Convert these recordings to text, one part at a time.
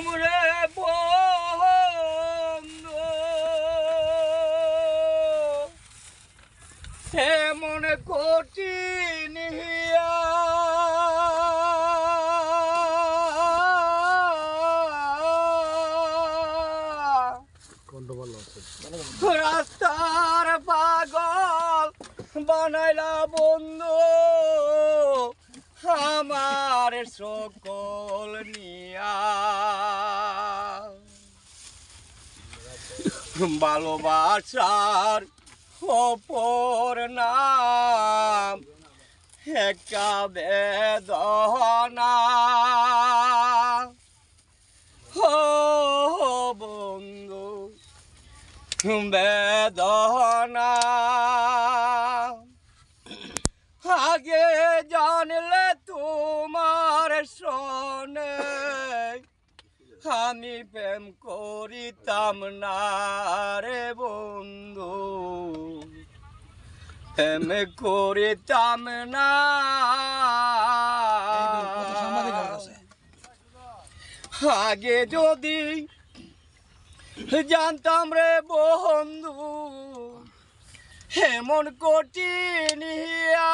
করিতাম রে বন্ধু। এমন কঠিন হিয়া। রাস্তার পাগল বানাইলা বন্ধু আমার সকল নিয়া ভালোবাসার অপর নাম একটা বেদনা। ও বন্ধু বেদনা। আগে জানলে তোমার শোনে আমি প্রেম করিতাম না রে বন্ধু। প্রেম করিতাম না। আগে যদি জানতাম রে বন্ধু এমন কঠিন হিয়া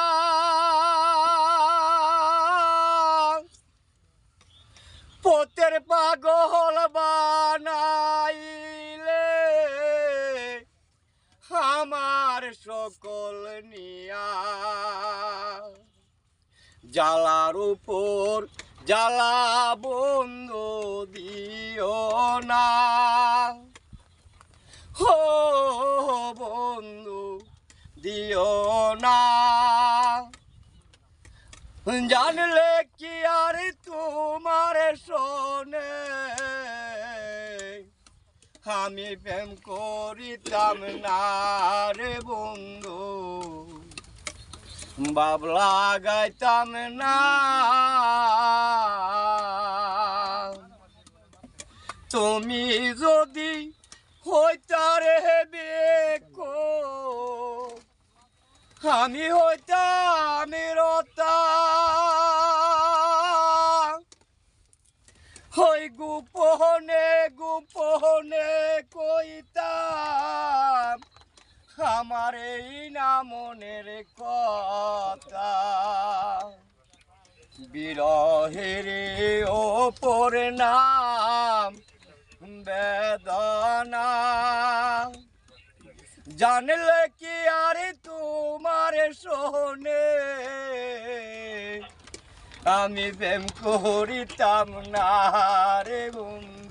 পোতের পাগল বানাইলে। আমার সকল নিয়া। জ্বালার উপর জ্বালা বন্ধু দিও না। হো বন্ধু দিও না। জানলে কি আর তোমার শোনে আমি প্রেম করিতাম না রে বন্ধু। বাবলা গাইতাম না। তুমি যদি হইতারে বেকো, আমি হইতাম আমার এই না মনের কথা। বিরহের ওপর নাম বেদনা। জানলে কি আর তোমার শোনে? আমি প্রেম করিতাম না রে বন্ধু।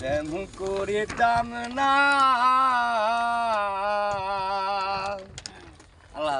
তেমন করিতাম না।